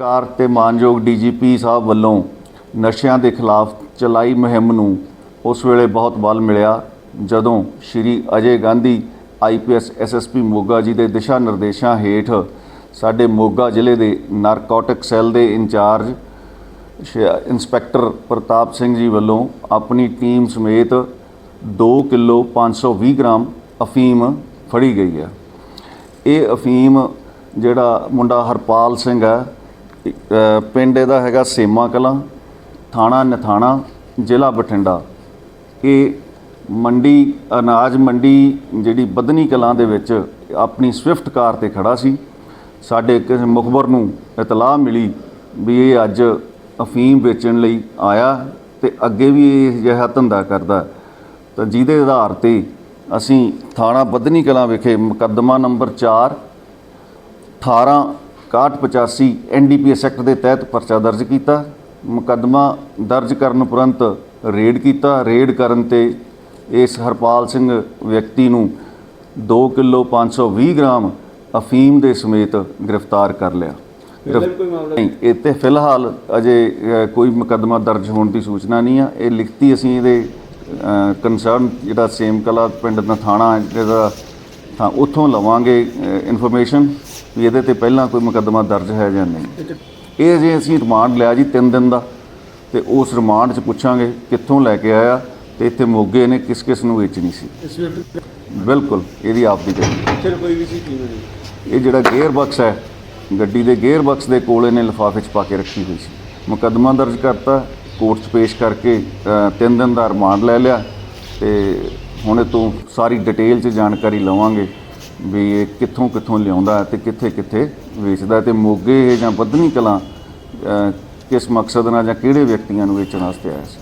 ਸਰਕਾਰ ਤੇ ਮਾਨਯੋਗ ਡੀਜੀਪੀ ਸਾਹਿਬ ਵੱਲੋਂ ਨਸ਼ਿਆਂ ਦੇ ਖਿਲਾਫ ਚਲਾਈ ਮੁਹਿੰਮ ਨੂੰ ਉਸ ਵੇਲੇ ਬਹੁਤ ਬਲ ਮਿਲਿਆ, ਜਦੋਂ ਸ਼੍ਰੀ ਅਜੇ ਗਾਂਧੀ ਆਈਪੀਐਸ ਐਸਐਸਪੀ ਮੋਗਾ ਜੀ ਦੇ ਦਿਸ਼ਾ ਨਿਰਦੇਸ਼ਾਂ ਹੇਠ ਸਾਡੇ ਮੋਗਾ ਜ਼ਿਲ੍ਹੇ ਦੇ ਨਾਰਕੋਟਿਕ ਸੈੱਲ ਦੇ ਇੰਚਾਰਜ ਸ਼- ਇੰਸਪੈਕਟਰ ਪ੍ਰਤਾਪ ਸਿੰਘ ਜੀ ਵੱਲੋਂ ਆਪਣੀ ਟੀਮ ਸਮੇਤ 2 ਕਿਲੋ 520 ਗ੍ਰਾਮ ਅਫੀਮ ਫੜੀ ਗਈ ਹੈ। ਇਹ ਅਫੀਮ ਜਿਹੜਾ ਮੁੰਡਾ ਹਰਪਾਲ ਸਿੰਘ ਹੈ ਪਿੰਡ ਇਹਦਾ ਹੈਗਾ ਸੇਮਾ ਕਲਾਂ, ਥਾਣਾ ਨਥਾਣਾ, ਜ਼ਿਲ੍ਹਾ ਬਠਿੰਡਾ। ਇਹ ਮੰਡੀ, ਅਨਾਜ ਮੰਡੀ ਜਿਹੜੀ ਬਦਨੀ ਕਲਾਂ ਦੇ ਵਿੱਚ ਆਪਣੀ ਸਵਿਫਟ ਕਾਰ ਤੇ ਖੜਾ ਸੀ। ਸਾਡੇ ਕਿਸੇ ਮੁਖਬਰ ਨੂੰ ਇਤਲਾਹ ਮਿਲੀ ਵੀ ਇਹ ਅੱਜ ਅਫੀਮ ਵੇਚਣ ਲਈ ਆਇਆ ਤੇ ਅੱਗੇ ਵੀ ਇਹ ਜਿਹਾ ਧੰਦਾ ਕਰਦਾ। ਤਾਂ ਜਿਹਦੇ ਆਧਾਰ ਤੇ ਅਸੀਂ ਥਾਣਾ ਬਦਨੀ ਕਲਾਂ ਵਿਖੇ ਮੁਕੱਦਮਾ ਨੰਬਰ 4 18 6185 ਐਨਡੀਪੀਐਸ ਐਕਟ ਦੇ ਤਹਿਤ ਪਰਚਾ ਦਰਜ ਕੀਤਾ। ਮੁਕੱਦਮਾ ਦਰਜ ਕਰਨ ਉਪਰੰਤ ਰੇਡ ਕੀਤਾ। ਰੇਡ ਕਰਨ ਤੇ ਇਸ ਹਰਪਾਲ ਸਿੰਘ ਵਿਅਕਤੀ ਨੂੰ 2 ਕਿਲੋ 520 ਗ੍ਰਾਮ ਅਫੀਮ ਦੇ ਸਮੇਤ ਗ੍ਰਿਫਤਾਰ ਕਰ ਲਿਆ। ਇਹ ਤੇ ਫਿਲਹਾਲ ਅਜੇ ਕੋਈ ਮੁਕੱਦਮਾ ਦਰਜ ਹੋਣ ਦੀ ਸੂਚਨਾ ਨਹੀਂ ਆ। ਇਹ ਲਿਖਤੀ ਅਸੀਂ ਇਹਦੇ ਕੰਸਰਨ ਜਿਹੜਾ ਸੇਮ ਕਲਾ ਪਿੰਡ ਦਾ ਥਾਣਾ ਹੈ ਜਿਹਦਾ ਤਾਂ ਉੱਥੋਂ ਲਵਾਂਗੇ ਇਨਫੋਰਮੇਸ਼ਨ ਵੀ ਇਹਦੇ ਤੇ ਪਹਿਲਾਂ ਕੋਈ ਮੁਕੱਦਮਾ ਦਰਜ ਹੈ ਜਾਂ ਨਹੀਂ। ਇਹ ਜੇ ਅਸੀਂ ਰਿਮਾਂਡ ਲਿਆ ਜੀ 3 ਦਿਨ ਦਾ ਤੇ ਉਸ ਰਿਮਾਂਡ 'ਚ ਪੁੱਛਾਂਗੇ ਕਿੱਥੋਂ ਲੈ ਕੇ ਆਇਆ ਤੇ ਇੱਥੇ ਮੋਗੇ ਨੇ ਕਿਸ ਕਿਸ ਨੂੰ ਵੇਚਣੀ ਸੀ। ਬਿਲਕੁਲ ਇਹਦੀ ਕੋਈ ਵੀ ਸੀ ਟੀਮ ਨਹੀਂ ਇਹ ਜਿਹੜਾ ਗੇਅਰ ਬਕਸ ਹੈ ਗੱਡੀ ਦੇ ਗੇਅਰ ਬਕਸ ਦੇ ਕੋਲ ਇਹਨੇ ਲਿਫਾਫੇ 'ਚ ਪਾ ਕੇ ਰੱਖੀ ਹੋਈ ਸੀ। ਮੁਕੱਦਮਾ ਦਰਜ ਕਰਤਾ ਕੋਰਟ 'ਚ ਪੇਸ਼ ਕਰਕੇ ਅ, ਤਿੰਨ ਦਿਨ ਦਾ ਰਿਮਾਂਡ ਲੈ ਲਿਆ ਤੇ ਹੁਣ ਇਹ ਤੋਂ ਸਾਰੀ ਡਿਟੇਲ 'ਚ ਜਾਣਕਾਰੀ ਲਵਾਂਗੇ। ਵੀ ਇਹ ਕਿੱਥੋਂ ਕਿੱਥੋਂ ਲਿਆਉਂਦਾ ਹੈ ਤੇ ਕਿੱਥੇ ਕਿੱਥੇ ਵੇਚਦਾ ਹੈ ਤੇ ਮੋਗੇ ਇਹ ਜਾਂ ਬੱਧਨੀ ਕਲਾ ਕਿਸ ਮਕਸਦ ਨਾਲ ਜਾਂ ਕਿਹੜੇ ਵਿਅਕਤੀਆਂ ਨੂੰ ਵੇਚਣ ਵਾਸਤੇ ਆਇਆ ਸੀ?